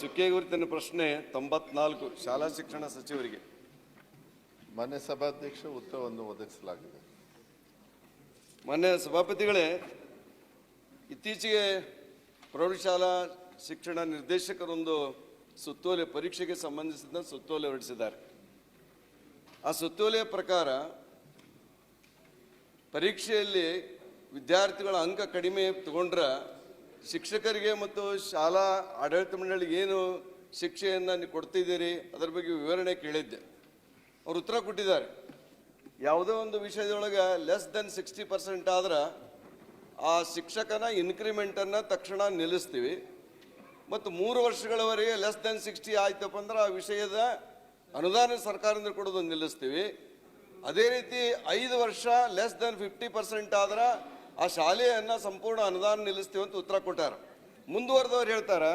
ಚುಕ್ಕೆ ಗುರುತಿನ ಪ್ರಶ್ನೆ ತೊಂಬತ್ನಾಲ್ಕು ಶಾಲಾ ಶಿಕ್ಷಣ ಸಚಿವರಿಗೆ. ಮಾನ್ಯ ಸಭಾಧ್ಯಕ್ಷ ಉತ್ತರವನ್ನು ಒದಗಿಸಲಾಗಿದೆ. ಮಾನ್ಯ ಸಭಾಪತಿಗಳೇ ಇತ್ತೀಚೆಗೆ ಪ್ರೌಢಶಾಲಾ ಶಿಕ್ಷಣ ನಿರ್ದೇಶಕರೊಂದು ಸುತ್ತೋಲೆ ಪರೀಕ್ಷೆಗೆ ಸಂಬಂಧಿಸಿದ ಸುತ್ತೋಲೆ ಹೊರಡಿಸಿದ್ದಾರೆ. ಆ ಸುತ್ತೋಲೆಯ ಪ್ರಕಾರ ಪರೀಕ್ಷೆಯಲ್ಲಿ ವಿದ್ಯಾರ್ಥಿಗಳ ಅಂಕ ಕಡಿಮೆ ತಗೊಂಡ್ರೆ ಶಿಕ್ಷಕರಿಗೆ ಮತ್ತು ಶಾಲಾ ಆಡಳಿತ ಮಂಡಳಿಗೆ ಏನು ಶಿಕ್ಷೆಯನ್ನು ಕೊಡ್ತಿದ್ದೀರಿ? ಅದರ ಬಗ್ಗೆ ವಿವರಣೆ ಕೇಳಿದ್ದೆ. ಅವ್ರು ಉತ್ತರ ಕೊಟ್ಟಿದ್ದಾರೆ. ಯಾವುದೋ ಒಂದು ವಿಷಯದೊಳಗೆ ಲೆಸ್ ದೆನ್ ಸಿಕ್ಸ್ಟಿ ಪರ್ಸೆಂಟ್ ಆದ್ರೆ ಆ ಶಿಕ್ಷಕನ ಇನ್ಕ್ರಿಮೆಂಟನ್ನು ತಕ್ಷಣ ನಿಲ್ಲಿಸ್ತೀವಿ. ಮತ್ತು ಮೂರು ವರ್ಷಗಳವರೆಗೆ ಲೆಸ್ ದೆನ್ ಸಿಕ್ಸ್ಟಿ ಆಯ್ತಪ್ಪ ಅಂದ್ರೆ ಆ ವಿಷಯದ ಅನುದಾನ ಸರ್ಕಾರದಿಂದ ಕೊಡೋದು ನಿಲ್ಲಿಸ್ತೀವಿ. ಅದೇ ರೀತಿ ಐದು ವರ್ಷ ಲೆಸ್ ದೆನ್ ಫಿಫ್ಟಿ ಪರ್ಸೆಂಟ್ ಆದ್ರೆ ಆ ಶಾಲೆಯನ್ನು ಸಂಪೂರ್ಣ ಅನುದಾನ ನಿಲ್ಲಿಸ್ತೀವಿ ಅಂತ ಉತ್ತರ ಕೊಟ್ಟಾರ. ಮುಂದುವರೆದವ್ರು ಹೇಳ್ತಾರೆ,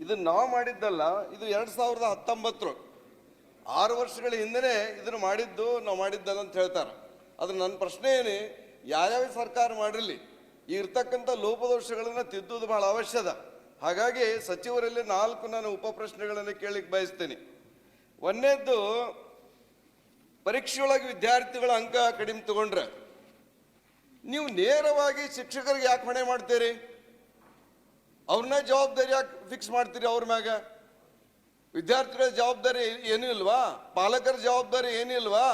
ಇದು ನಾವು ಮಾಡಿದ್ದಲ್ಲ, ಇದು ಎರಡು ಸಾವಿರದ ಹತ್ತೊಂಬತ್ತು ಆರು ವರ್ಷಗಳ ಹಿಂದೆನೇ ಇದನ್ನು ಮಾಡಿದ್ದು, ನಾವು ಮಾಡಿದ್ದಲ್ಲ ಅಂತ ಹೇಳ್ತಾರೆ. ಅದು ನನ್ನ ಪ್ರಶ್ನೆ ಏನು, ಯಾವ್ಯಾವ ಸರ್ಕಾರ ಮಾಡಿರಲಿ? ಈ ಇರ್ತಕ್ಕಂಥ ಲೋಪದೋಷಗಳನ್ನು ತಿದ್ದುವುದು ಬಹಳ ಅವಶ್ಯದ ಹಾಗಾಗಿ ಸಚಿವರಲ್ಲಿ ನಾಲ್ಕು ನಾನು ಉಪ ಪ್ರಶ್ನೆಗಳನ್ನು ಕೇಳಲಿಕ್ಕೆ ಬಯಸ್ತೇನೆ. ಒಂದನೇದ್ದು, ಪರೀಕ್ಷೆಯೊಳಗೆ ವಿದ್ಯಾರ್ಥಿಗಳ ಅಂಕ ಕಡಿಮೆ ತಗೊಂಡ್ರೆ. ನೀವು ನೇರವಾಗಿ ಶಿಕ್ಷಕರಿಗೆ ಯಾಕೆ ಹೊಣೆ ಮಾಡ್ತೀರಿ? ಅವ್ರನ್ನ ಜವಾಬ್ದಾರಿ ಯಾಕೆ ಫಿಕ್ಸ್ ಮಾಡ್ತೀರಿ ಅವ್ರ ಮ್ಯಾಗ? ವಿದ್ಯಾರ್ಥಿಗಳ ಜವಾಬ್ದಾರಿ ಏನೂ ಇಲ್ವಾ? ಪಾಲಕರ ಜವಾಬ್ದಾರಿ ಏನಿಲ್ವಾ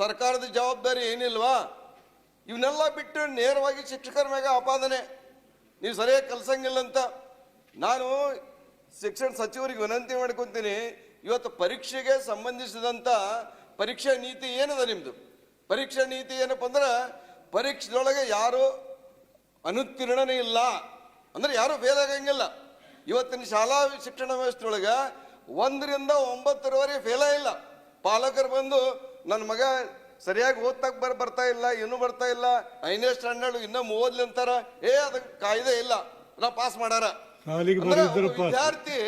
ಸರ್ಕಾರದ ಜವಾಬ್ದಾರಿ ಏನಿಲ್ವಾ ಇವನ್ನೆಲ್ಲ ಬಿಟ್ಟು ನೇರವಾಗಿ ಶಿಕ್ಷಕರ ಮ್ಯಾಗ ಆಪಾದನೆ. ನೀವು ಸರಿಯಾಗಿ ಕಲ್ಸಂಗಿಲ್ಲ ಅಂತ. ನಾನು ಶಿಕ್ಷಣ ಸಚಿವರಿಗೆ ವಿನಂತಿ ಮಾಡ್ಕೊತೀನಿ, ಇವತ್ತು ಪರೀಕ್ಷೆಗೆ ಸಂಬಂಧಿಸಿದಂಥ ಪರೀಕ್ಷಾ ನೀತಿ ಏನದ ನಿಮ್ಮದು ಪರೀಕ್ಷಾ ನೀತಿ ಏನಪ್ಪ ಅಂದ್ರೆ ಪರೀಕ್ಷೆದೊಳಗೆ ಯಾರು ಅನುತ್ತೀರ್ಣನೇ ಇಲ್ಲ. ಅಂದ್ರೆ ಯಾರು ಫೇಲ್ ಆಗಂಗಿಲ್ಲ. ಇವತ್ತಿನ ಶಾಲಾ ಶಿಕ್ಷಣ ವ್ಯವಸ್ಥೆ ಒಳಗೆ ಒಂದರಿಂದ ಒಂಬತ್ತರವರೆಗೆ ಫೇಲ ಇಲ್ಲ. ಪಾಲಕರು ಬಂದು ನನ್ನ ಮಗ ಸರಿಯಾಗಿ ಓದ್ತಕ್ ಬರ್ ಬರ್ತಾ ಇಲ್ಲ ಇನ್ನೂ ಬರ್ತಾ ಇಲ್ಲ ಐದನೇ ಸ್ಟ್ಯಾಂಡರ್ಡ್ ಇನ್ನೂ ಓದ್ಲಿ ಅಂತಾರ. ಏ ಅದಕ್ಕೆ ಕಾಯ್ದೆ ಇಲ್ಲ. ನಾ ಪಾಸ್ ಮಾಡಾರ. ವಿದ್ಯಾರ್ಥಿ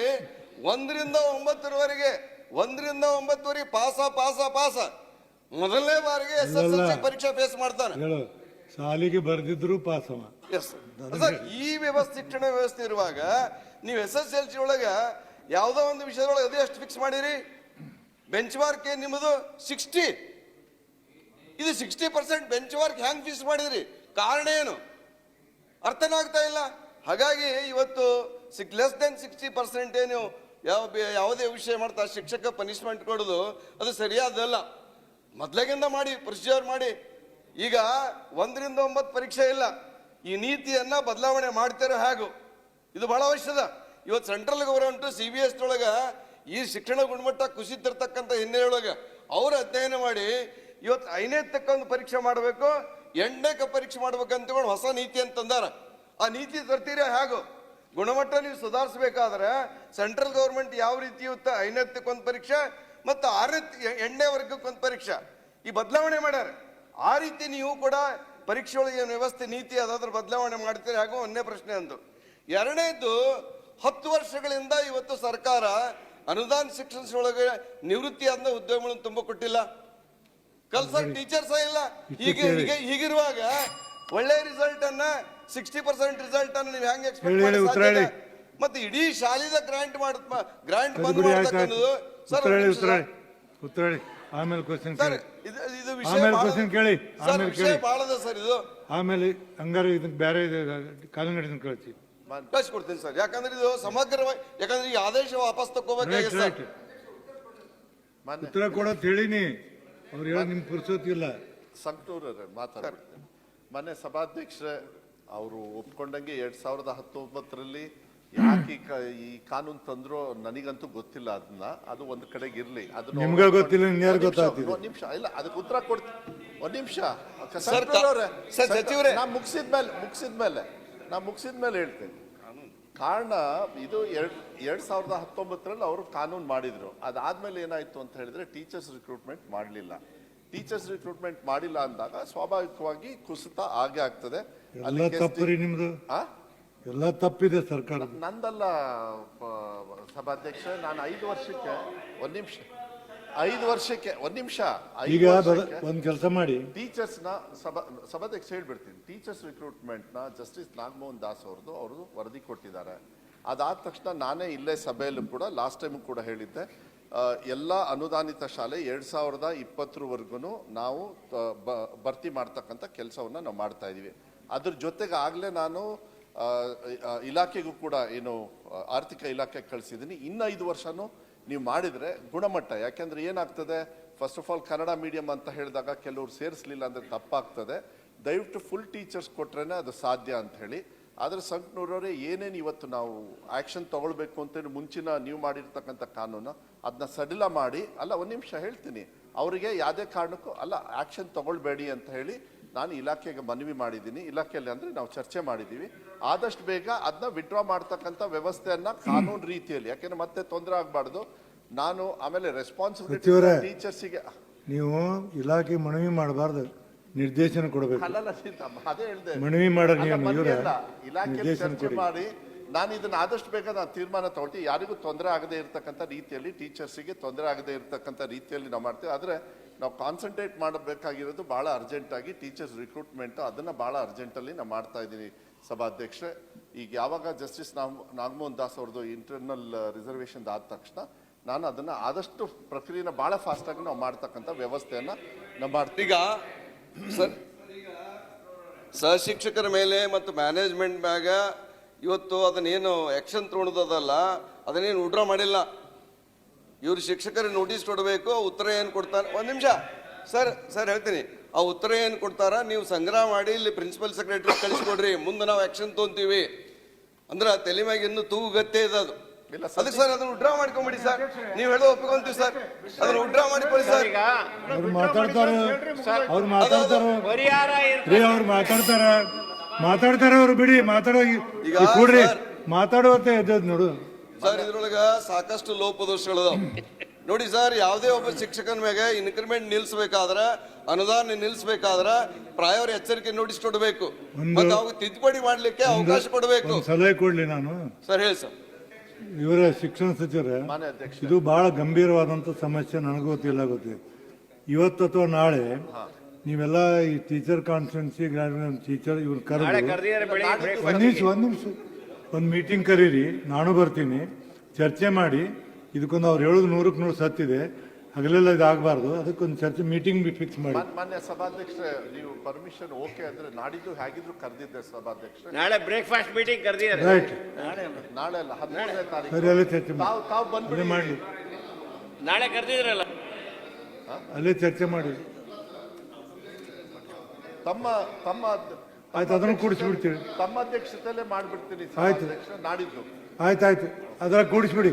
ಒಂದರಿಂದ ಒಂಬತ್ತರವರೆಗೆ ಒಂದರಿಂದ ಒಂಬತ್ತುವರೆಗೆ ಪಾಸ ಪಾಸ ಪಾಸ. ಮೊದಲನೇ ಬಾರಿಗೆ ಎಸ್ ಎಸ್ ಎಲ್ ಸಿ ಪರೀಕ್ಷೆ ಫೇಸ್ ಮಾಡ್ತಾನೆ. ಹೇಳು. ಶಾಲೆಗೆ ಬರೆದಿದ್ರು ಪಾಸವ ಎಸ್ ಸರ್ ಈ ವ್ಯವಸ್ಥೆ ಶಿಕ್ಷಣ ವ್ಯವಸ್ಥೆ ಇರುವಾಗ ನೀವು ಎಸ್ ಎಸ್ ಎಲ್ ಸಿ ಒಳಗ ಯಾವುದೋ ಒಂದು ವಿಷಯದೊಳಗೆ ಅದೇ ಎಷ್ಟು ಫಿಕ್ಸ್ ಮಾಡಿರಿ. ಬೆಂಚ್ ಮಾರ್ಕ್ ನಿಮ್ಮದು ಸಿಕ್ಸ್ಟಿ ಇದು ಸಿಕ್ಸ್ಟಿ ಪರ್ಸೆಂಟ್ ಬೆಂಚ್ ಮಾರ್ಕ್ ಹ್ಯಾಂಗ್ ಫಿಕ್ಸ್ ಮಾಡಿದ್ರಿ? ಕಾರಣ ಏನು? ಅರ್ಥನೇ ಆಗ್ತಾ ಇಲ್ಲ. ಹಾಗಾಗಿ ಇವತ್ತು ಸಿಕ್ ಲೆಸ್ ದೆನ್ ಸಿಕ್ಸ್ಟಿ ಪರ್ಸೆಂಟ್ ಏನು ಯಾವ ಯಾವುದೇ ವಿಷಯ ಮಾಡ್ತಾ ಶಿಕ್ಷಕ ಪನಿಷ್ಮೆಂಟ್ ಕೊಡೋದು ಅದು ಸರಿಯಾದಲ್ಲ ಮೊದ್ಲಾಗಿಂದ ಮಾಡಿ ಪ್ರೊಸೀಜರ್ ಮಾಡಿ, ಈಗ ಒಂದರಿಂದ ಒಂಬತ್ತು ಪರೀಕ್ಷೆ ಇಲ್ಲ. ಈ ನೀತಿಯನ್ನ ಬದಲಾವಣೆ ಮಾಡ್ತಿರೋ ಹಾಗೂ? ಇದು ಬಹಳ ಅವಶ್ಯದ ಇವತ್ತು central government C B S ಒಳಗ ಈ ಶಿಕ್ಷಣ ಗುಣಮಟ್ಟ ಕುಸಿತಿರ್ತಕ್ಕಂಥ ಹಿನ್ನೆಲೆಯೊಳಗೆ ಅವರು ಅಧ್ಯಯನ ಮಾಡಿ, ಇವತ್ತು ಐದನೇ ತಕ್ಕ ಒಂದು ಪರೀಕ್ಷೆ ಮಾಡಬೇಕು ಎಂಟನೇಕ ಪರೀಕ್ಷೆ ಮಾಡ್ಬೇಕಂತ ಹೊಸ ನೀತಿ ಅಂತಂದಾರ ಆ ನೀತಿ ತರ್ತೀರ ಹೇಗೋ? ಗುಣಮಟ್ಟ ನೀವು ಸುಧಾರಿಸಬೇಕಾದ್ರೆ ಸೆಂಟ್ರಲ್ ಗೌರ್ಮೆಂಟ್ ಯಾವ ರೀತಿ ಇವತ್ತು ಐನತ್ತಕ್ಕೊಂದು ಪರೀಕ್ಷೆ ಮತ್ತು ಆರನೇ ಎಂಟನೇ ವರ್ಗಕ್ಕೊಂದು ಪರೀಕ್ಷೆ. ಈ ಬದಲಾವಣೆ ಮಾಡ್ಯಾರ. ಆ ರೀತಿ ನೀವು ಕೂಡ ಪರೀಕ್ಷೆ ಒಳಗೆ ಏನು ವ್ಯವಸ್ಥೆ ನೀತಿ ಅದಾದ್ರ ಬದಲಾವಣೆ ಮಾಡ್ತೀರಿ? ಹಾಗೂ ಒಂದೇ ಪ್ರಶ್ನೆ ಅಂದು. ಎರಡನೇದು ಹತ್ತು ವರ್ಷಗಳಿಂದ ಇವತ್ತು ಸರ್ಕಾರ ಅನುದಾನ ಶಿಕ್ಷಣ ಒಳಗೆ ನಿವೃತ್ತಿ ಅಂದ ಉದ್ಯೋಗಗಳನ್ನು ತುಂಬ ಕೊಟ್ಟಿಲ್ಲ. ಕಲ್ಸರ್ ಟೀಚರ್ಸ್ ಇಲ್ಲ. ಈಗ ಹೀಗಿರುವಾಗ ಒಳ್ಳೆ ರಿಸಲ್ಟ್ ಅನ್ನ ಸಿಕ್ಸ್ಟಿ ಪರ್ಸೆಂಟ್ ರಿಸಲ್ಟ್ ಅನ್ನು ನೀವು ಹೆಂಗೆ ಹೇಳಿ, ಹೇಳಿ, ಉತ್ತರ ಹೇಳಿ. ಮತ್ತೆ ಇಡೀ ಶಾಲೆದ ಗ್ರಾಂಟ್ ಮಾಡ ಗ್ರಾಂಟ್ ಬಂದ್ ಬಿಡಿ ಆಯ್ತು? ಮಾಡ್ತಕ್ಕಂಥದ್ದು ಸರ್ ಉತ್ತರ ಹೇಳಿ ಉತ್ತರ ಹೇಳಿ. ಉತ್ತರ ಹೇಳಿ. ಆಮೇಲೆ ಕ್ವಶನ್ ಸರ್ ಕೇಳಿ. ಇದು ಇದು ವಿಷಯ ಆಮೇಲೆ ಬಹಳ- question ಕೇಳಿ, ಸರ್ ಆಮೇಲೆ ವಿಷಯ ಕೇಳಿ. ಬಹಳದ ಸರ್ ಇದು. ಆಮೇಲೆ ಹಂಗಾರೆ ಇದಕ್ಕೆ ಬೇರೆ ಕಳ್ಸಿಕೊಡ್ತೀನಿ ಸರ್. ಯಾಕಂದ್ರೆ ಇದು ಸಮಗ್ರವಾಗಿ ಯಾಕಂದ್ರೆ ಈ ಆದೇಶ ವಾಪಸ್ ರೈಟ್ ತಗೋಬೇಕಾಗಿದೆ ರೈಟ್ ಸರ್? ಮಾನ್ಯ ಉತ್ತರ ಕೊಡೋದು ಹೇಳಿನಿ. ಅವ್ರು ಹೇಳೋ ನಿಮ್ಗೆ ಪುರ್ಸೋತಿಲ್ಲ. ಸಂಕ್ಟೂರವ್ರೆ ಮಾತಾಡ್ತೀನಿ ಮನೆ ಸಭಾಧ್ಯಕ್ಷರೇ ಅವರು ಒಪ್ಕೊಂಡಂಗೆ ಎರಡ್ ಸಾವಿರದ ಹತ್ತೊಂಬತ್ತರಲ್ಲಿ ಯಾಕೆ ಈ ಕ- ಈ ಕಾನೂನು ತಂದ್ರು ನನಗಂತೂ ಗೊತ್ತಿಲ್ಲ ಅದನ್ನ ಅದು ಒಂದ್ ಕಡೆಗೆ ಇರ್ಲಿ. ನಿಮ್ಗೆ ಗೊತ್ತಿಲ್ಲ, ಇನ್ಯಾರು ಒಂದ್ ನಿಮಿಷ, ಗೊತ್ತಾಗ್ತಿದೆ? ಒಂದ್ ನಿಮಿಷ ಇಲ್ಲ ಅದಕ್ಕೆ ಉತ್ತರ ಕೊಡ್ತೀನಿ ಒಂದ್ ನಿಮಿಷ. ಸರ್, ಸಚಿವರೇ. ನಾ ಮುಗಿಸಿದ್ಮೇಲೆ ಮುಗಿಸಿದ್ಮೇಲೆ ನಾ ಮುಗಿಸಿದ್ಮೇಲೆ ಹೇಳ್ತೇನೆ. ಕಾರಣ ಇದು ಎರಡ್ ಎರಡ್ ಸಾವಿರದ ಹತ್ತೊಂಬತ್ತರಲ್ಲಿ ಅವರು ಕಾನೂನು ಮಾಡಿದ್ರು. ಅದಾದ್ಮೇಲೆ ಏನಾಯ್ತು ಅಂತ ಹೇಳಿದ್ರೆ ಟೀಚರ್ಸ್ ರಿಕ್ರೂಟ್ಮೆಂಟ್ ಮಾಡಲಿಲ್ಲ. ಟೀಚರ್ಸ್ ರಿಕ್ರೂಟ್ಮೆಂಟ್ ಮಾಡಿಲ್ಲ ಅಂದಾಗ ಸ್ವಾಭಾವಿಕವಾಗಿ ಕುಸಿತ ಆಗೇ ಆಗ್ತದೆ. ಎಲ್ಲ ತಪ್ಪರಿ ನಿಮ್ದು? ಎಲ್ಲ ತಪ್ಪಿದೆ ಸರ್ಕಾರ. ನಂದಲ್ಲ ಸಭಾಧ್ಯಕ್ಷ ನಾನು ಐದು ವರ್ಷಕ್ಕೆ ಒಂದ್ ನಿಮಿಷ ಐದು ವರ್ಷಕ್ಕೆ ಒಂದ್ ನಿಮಿಷ ಈಗ ಒಂದ್ ಕೆಲಸ ಮಾಡಿ. ಟೀಚರ್ಸ್ನ ಸಭಾ ಸಭಾಧ್ಯಕ್ಷ ಹೇಳ್ಬಿಡ್ತೀನಿ. ಟೀಚರ್ಸ್ ರಿಕ್ರೂಟ್ಮೆಂಟ್ನ ಜಸ್ಟಿಸ್ ನಾಗಮೋಹನ್ ದಾಸ್ ಅವ್ರದ್ದು ಅವರು ವರದಿ ಕೊಟ್ಟಿದ್ದಾರೆ. ಅದಾದ ತಕ್ಷಣ ನಾನೇ ಇಲ್ಲೇ ಸಭೆಯಲ್ಲೂ ಕೂಡ ಲಾಸ್ಟ್ ಟೈಮ್ ಕೂಡ ಹೇಳಿದ್ದೆ. ಎಲ್ಲ ಅನುದಾನಿತ ಶಾಲೆ ಎರಡು ಸಾವಿರದ ಇಪ್ಪತ್ತರವರೆಗೂ ನಾವು ಭರ್ತಿ ಮಾಡ್ತಕ್ಕಂಥ ಕೆಲಸವನ್ನು ನಾವು ಮಾಡ್ತಾ ಇದ್ದೀವಿ ಅದ್ರ ಜೊತೆಗೆ ಆಗಲೇ ನಾನು ಇಲಾಖೆಗೂ ಕೂಡ ಏನು ಆರ್ಥಿಕ ಇಲಾಖೆ ಕಳಿಸಿದ್ದೀನಿ ಇನ್ನು ಐದು ವರ್ಷವೂ ನೀವು ಮಾಡಿದರೆ ಗುಣಮಟ್ಟ. ಯಾಕೆಂದರೆ ಏನಾಗ್ತದೆ first of all Kannada medium ಅಂತ ಹೇಳಿದಾಗ ಕೆಲವರು ಸೇರಿಸಲಿಲ್ಲ ಅಂದರೆ ತಪ್ಪಾಗ್ತದೆ. ದಯವಿಟ್ಟು ಫುಲ್ ಟೀಚರ್ಸ್ ಕೊಟ್ರೇ ಅದು ಸಾಧ್ಯ ಅಂತ ಹೇಳಿ. ಆದ್ರೆ ಸಂಕನೂರವರೇ ಏನೇನು ಇವತ್ತು ನಾವು ಆ್ಯಕ್ಷನ್ ತೊಗೊಳ್ಬೇಕು ಅಂತೇಳಿ ಮುಂಚಿನ ನೀವು ಮಾಡಿರ್ತಕ್ಕಂಥ ಕಾನೂನು ಅದನ್ನ ಸಡಿಲ ಮಾಡಿ ಅಲ್ಲ ಒಂದು ನಿಮಿಷ ಹೇಳ್ತೀನಿ. ಅವರಿಗೆ ಯಾವುದೇ ಕಾರಣಕ್ಕೂ ಅಲ್ಲ ಆ್ಯಕ್ಷನ್ ತೊಗೊಳ್ಬೇಡಿ ಅಂತ ಹೇಳಿ ನಾನು ಇಲಾಖೆಗೆ ಮನವಿ ಮಾಡಿದ್ದೀನಿ. ಇಲಾಖೆಯಲ್ಲಿ ಅಂದರೆ ನಾವು ಚರ್ಚೆ ಮಾಡಿದ್ದೀವಿ. ಆದಷ್ಟು ಬೇಗ ಅದನ್ನ ವಿಡ್ರಾ ಮಾಡ್ತಕ್ಕಂಥ ವ್ಯವಸ್ಥೆಯನ್ನು ಕಾನೂನು ರೀತಿಯಲ್ಲಿ ಯಾಕೆಂದ್ರೆ ಮತ್ತೆ ತೊಂದರೆ ಆಗಬಾರ್ದು. ನಾನು ಆಮೇಲೆ ರೆಸ್ಪಾನ್ಸಿಬಿಲಿಟಿ. ಟೀಚರ್ಸಿಗೆ ನೀವು ಇಲಾಖೆ ಮನವಿ ಮಾಡಬಾರ್ದು. ನಿರ್ದೇಶನ ಕೊಡಬೇಕು. ಅಲ್ಲಲ್ಲ ಅದೇ ಹೇಳ್ದೆ. ಮನವಿ ಮಾಡಕ್ ಅಲ್ಲ, ನೀವು ಮನವಿ ಇವ್ರೆ. ಅಲ್ಲ. ಇಲಾಖೆಯಲ್ಲಿ ನಿರ್ದೇಶನ ಚರ್ಚೆ ಕೊಡಿ. ಮಾಡಿ ನಾನು ಇದನ್ನ ಆದಷ್ಟು ಬೇಗ ನಾನು ತೀರ್ಮಾನ ತಗೊಳ್ತಿ ಯಾರಿಗೂ ತೊಂದರೆ ಆಗದೆ ಇರತಕ್ಕಂಥ ರೀತಿಯಲ್ಲಿ ಟೀಚರ್ಸಿಗೆ ತೊಂದರೆ ಆಗದೆ ಇರತಕ್ಕಂಥ ರೀತಿಯಲ್ಲಿ ನಾವು ಮಾಡ್ತೀವಿ. ಆದ್ರೆ ನಾವು ಕಾನ್ಸಂಟ್ರೇಟ್ ಮಾಡಬೇಕಾಗಿರೋದು ಭಾಳ ಅರ್ಜೆಂಟಾಗಿ ಟೀಚರ್ಸ್ ರಿಕ್ರೂಟ್ಮೆಂಟ್ ಅದನ್ನ ಭಾಳ ಅರ್ಜೆಂಟಲ್ಲಿ ನಾವು ಮಾಡ್ತಾ ಇದ್ದೀನಿ ಸಭಾಧ್ಯಕ್ಷೆ ಈಗ ಯಾವಾಗ ಜಸ್ಟಿಸ್ ನಾಗ್ ನಾಗಮೋಹನ್ ದಾಸ್ ಅವ್ರದ್ದು ಇಂಟರ್ನಲ್ ರಿಸರ್ವೇಶನ್ ಆದ ತಕ್ಷಣ ನಾನು ಅದನ್ನ ಆದಷ್ಟು ಪ್ರಕ್ರಿಯೆನ ಭಾಳ ಫಾಸ್ಟಾಗಿ ಆಗಿ ನಾವು ಮಾಡ್ತಕ್ಕಂಥ ವ್ಯವಸ್ಥೆಯನ್ನು ನಾವು ಮಾಡ್ತೀವಿ. ಈಗ ಸರ್. ಸಹಶಿಕ್ಷಕರ ಮೇಲೆ ಮತ್ತು ಮ್ಯಾನೇಜ್ಮೆಂಟ್ ಮ್ಯಾಗ ಇವತ್ತು ಅದನ್ನೇನು ಆ್ಯಕ್ಷನ್ ತೊಗೊಂಡದಲ್ಲ ಅದನ್ನೇನು ಉಡ್ರಾ ಮಾಡಿಲ್ಲ. ಇವರು ಶಿಕ್ಷಕರ ನೋಟಿಸ್ ಕೊಡಬೇಕು ಉತ್ತರ ಏನು ಕೊಡ್ತಾರೆ? ಒಂದು ನಿಮಿಷ. ಸರ್ ಸರ್ ಹೇಳ್ತೀನಿ. ಆ ಉತ್ತರ ಏನು ಕೊಡ್ತಾರ? ನೀವು ಸಂಗ್ರಹ ಮಾಡಿ ಇಲ್ಲಿ ಪ್ರಿನ್ಸಿಪಲ್ ಸೆಕ್ರೆಟರಿ ಕಳಿಸ್ಕೊಡ್ರಿ. ಮುಂದೆ ನಾವು ಆ್ಯಕ್ಷನ್ ತೊಗೊಂತೀವಿ ಅಂದ್ರೆ ತಲೆ ಮ್ಯಾಗ ಇನ್ನೂ ತೂಗತ್ತೆ ಇದೆ ಅದು. ಅದಕ್ಕೆ ಸರ್ ಅದನ್ನ ಉಡ್ರಾ ಮಾಡ್ಕೊಂಬಿಡಿ ಸರ್. ನೀವು ಹೇಳೋ ಒಪ್ಕೊಂತೀವಿ ಸರ್. ಅದನ್ನ ಉಡ್ರಾ ಮಾಡಿಕೊಳ್ಳಿ ಸರ್. ಅವ್ರು ಮಾತಾಡ್ತಾರ. ಅವ್ರು ಮಾತಾಡ್ತಾರ. ಪರಿಹಾರ ರೀ ಅವ್ರು ಮಾತಾಡ್ತಾರೆ. ಮಾತಾಡ್ತಾರೆ ಅವ್ರು ಬಿಡಿ. ಮಾತಾಡೋ ಕೂಡ್ರಿ. ಮಾತಾಡುವಂತ ಎದ್ದದ್ ನೋಡು. ಸರ್ ಇದ್ರೊಳಗ ಸಾಕಷ್ಟು ಲೋಪದೋಷಗಳು ನೋಡಿ ಸರ್ ಯಾವುದೇ ಒಬ್ಬ ಶಿಕ್ಷಕನ ಮೇಲೆ ಇನ್ಕ್ರಿಮೆಂಟ್ ನಿಲ್ಸ್ಬೇಕಾದ್ರ ಅನುದಾನ ನಿಲ್ಸ್ಬೇಕಾದ್ರ ಪ್ರಾಯವರ ಎಚ್ಚರಿಕೆ ನೋಟಿಸ್ ಕೊಡಬೇಕು. ಮತ್ತೆ ಅವಾಗ ತಿದ್ದುಪಡಿ ಮಾಡ್ಲಿಕ್ಕೆ ಅವಕಾಶ ಕೊಡಬೇಕು. ಸಲಹೆ ಕೊಡ್ಲಿ ನಾನು. ಸರ್ ಹೇಳಿ ಸರ್. ಇವರ ಶಿಕ್ಷಣ ಸಚಿವರೇ ಇದು ಬಹಳ ಗಂಭೀರವಾದಂತ ಸಮಸ್ಯೆ ನನಗೂ ಗೊತ್ತಿಲ್ಲ ಗೊತ್ತಿದೆ ಇವತ್ತು ಅಥವಾ ನಾಳೆ ನೀವೆಲ್ಲ ಈ ಟೀಚರ್ ಕಾನ್ಫರೆನ್ಸಿ ಟೀಚರ್ ಇವ್ರು ನಾಳೆ ಕರೆದು ಕರೆದಿದ್ದಾರೆ ಬೆಳಿಗ್ಗೆ ಒಂದ್ ನಿಮಿಷ ಒಂದ್ ನಿಮಿಷ. ಒಂದು ಮೀಟಿಂಗ್ ಕರೀರಿ ನಾನು ಬರ್ತೀನಿ ಚರ್ಚೆ ಮಾಡಿ ಇದಕ್ಕೊಂದು ಅವ್ರು ಹೇಳೋದು ನೂರಕ್ಕೆ ನೂರು ಸತ್ತಿದೆ. ಹಗಲೆಲ್ಲ ಇದಾಗಬಾರ್ದು. ಅದಕ್ಕೊಂದು ಚರ್ಚೆ ಮೀಟಿಂಗ್ ಬಿ ಫಿಕ್ಸ್ ಮಾಡಿ. ಮಾನ್- ಮಾನ್ಯ ಸಭಾಧ್ಯಕ್ಷರೇ ನೀವು ಪರ್ಮಿಷನ್ ಓಕೆ ಅಂದ್ರೆ ನಾಡಿದ್ದು ಹೇಗಿದ್ರು ಕರೆದಿದ್ದೆ ಸಭಾಧ್ಯಕ್ಷರೇ. ನಾಳೆ ಬ್ರೇಕ್ಫಾಸ್ಟ್ ಮೀಟಿಂಗ್ ಕರೆದಿದ್ದಾರೆ. ರೈಟ್ ನಾಳೆ ಅಲ್ಲ. ತಾರೀಕು. ಸರಿ ಅಲ್ಲೇ ಚರ್ಚೆ ಮಾಡಿ. ತಾವು ಅಲ್ಲೇ ಬಂದ್ಬಿಡಿ. ಮಾಡಲಿ ನಾಳೆ ಕರೆದಿದ್ರಲ್ಲ. ಅಲ್ಲೇ ಚರ್ಚೆ ಮಾಡಿ. ತಮ್ಮ ತಮ್ಮ ಆಯ್ತು ಅದನ್ನು ಕೂಡಿಸ್ಬಿಡ್ತೀವಿ. ತಮ್ಮ ಅಧ್ಯಕ್ಷತೆಯಲ್ಲೇ ಮಾಡ್ಬಿಡ್ತೀನಿ ಆಯ್ತು. ಸಭಾಧ್ಯಕ್ಷ ನಾಡಿದ್ದು. ಆಯ್ತಾಯ್ತು ಅದರ ಕೂಡಿಸ್ಬಿಡಿ.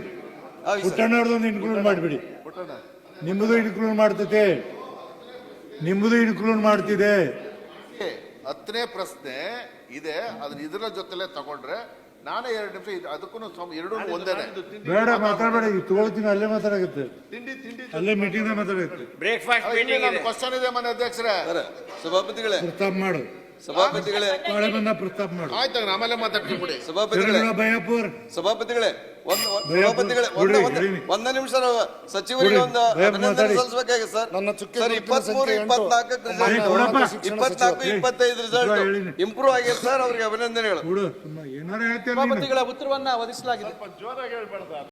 ಪುಟ್ಟಣ್ಣವ್ರದ್ದೊಂದು ಇನ್ಕ್ಲೂಡ್ ಮಾಡಿಬಿಡಿ. ಪುಟ್ಟಣ್ಣ. ನಿಮ್ಮದು ಇನ್ಕ್ಲೂಡ್ ಮಾಡ್ತೈತೆ. ನಿಮ್ಮದು ಇನ್ಕ್ಲೂಡ್ ಮಾಡ್ತಿದೆ. ಹತ್ತನೇ ಪ್ರಶ್ನೆ ಇದೆ. ಅದನ್ನ ಇದರ ಜೊತೆಲೆ ತಗೊಂಡ್ರೆ ನಾನೇ ಎರಡು ನಿಮಿಷ ಇದು- ಅದಕ್ಕೂ ಎರಡು ಎರಡೂ ಒಂದೇನೆ. ಬೇಡ ಮಾತಾಡಬೇಡ. ಈಗ ತಗೊಳ್ತೀನಿ ಅಲ್ಲೇ ಮಾತಾಡಾಗುತ್ತೆ. ತಿಂಡಿ ತಿಂಡಿ ಅಲ್ಲೇ ಮೀಟಿಂಗ್ ಮಾತಾಡಬೇಕು ಬ್ರೇಕ್ಫಾಸ್ಟ್ ಮೀಟಿಂಗ್ ಇದೆ. ಕ್ವಶನ್ ಇದೆ ಮನೆ ಅಧ್ಯಕ್ಷರೇ. ಸರ್ ಸಭಾಪತಿಗಳೇ. ಮಾಡು. ಸಭಾಪತಿಗಳೇ. ಬಾಳೆ ಬಂದ ಪ್ರಸ್ತಾಪ ಮಾಡು. ಆಯ್ತು ಆಮೇಲೆ ಮಾತಾಡ್ತೀನಿ ಬಿಡಿ. ಸಭಾಪತಿಗಳೇ. ಭಯಪುರ್. ಸಭಾಪತಿಗಳೇ ಒಂದು ಸಭಾಪತಿಗಳೇ ಒಂದು ಒಂದು ನಿಮಿಷ ನಾವು ಸಚಿವರಿಗೆ ಒಂದು ಅಭಿನಂದನೆ ಸಲ್ಲಿಸಬೇಕಾಗಿ ಸಲ್ಲಿಸಬೇಕಾಗಿದೆ ಸರ್. ನನ್ನ ಚುಕ್ಕೆ ಸರ್ ಇಪ್ಪತ್ಮೂರು ಇಪ್ಪತ್ನಾಲ್ಕು ಇಪ್ಪತ್ನಾಲ್ಕು ಇಪ್ಪತ್ತೈದು ರಿಸಲ್ಟ್ ಇಂಪ್ರೂವ್ ಆಗಿದೆ ಸರ್ ಅವ್ರಿಗೆ ಅಭಿನಂದನೆಗಳು. ಸಭಾಪತಿಗಳ ಉತ್ತರವನ್ನ ಒದಗಿಸಲಾಗಿದೆ. ಜೋರಾಗಿ ಹೇಳ್ಬಾರ್ದ.